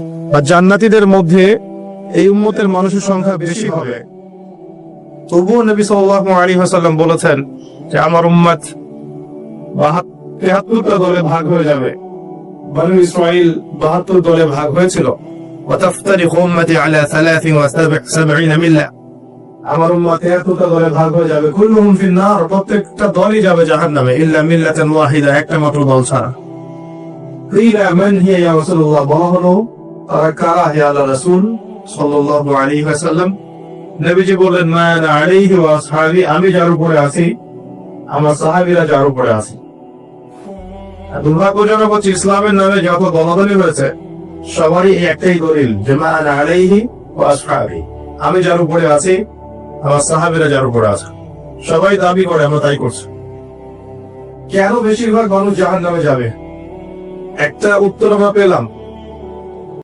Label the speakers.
Speaker 1: বা জান্নাতিদের মধ্যে এই উম্মতের মানুষের সংখ্যা বেশি হবে। তবুও নবী সাল্লাহ হাসাল্লাম বলেছেন যে আমার উম্মত তেহাত্তরটা দলে ভাগ হয়ে যাবে। বনু বাহাত্তর দলে ভাগ হয়েছিল। আমার উম্মত দলে ভাগ হয়ে যাবে। কুল্লুহুম প্রত্যেকটা দলই যাবে জাহান্নামে। ইল্লা মিল্লাতান ওয়াহিদা, একটা মাত্র দল ছাড়া। বলা হলো আমি যার উপরে আছি, আমার সাহাবীরা যার উপরে দুর্ভাগ্যজনক হচ্ছে, ইসলামের নামে যত দলাদলি হয়েছে, সবারই একটাই দলিল যে আমি যার উপরে আছি, আমার সাহাবীরা যার উপরে আছে। সবাই দাবি করে, আমরা তাই করছি। কেন বেশিরভাগ মানুষ জাহান্নামে যাবে? একটা উত্তর আমরা পেলাম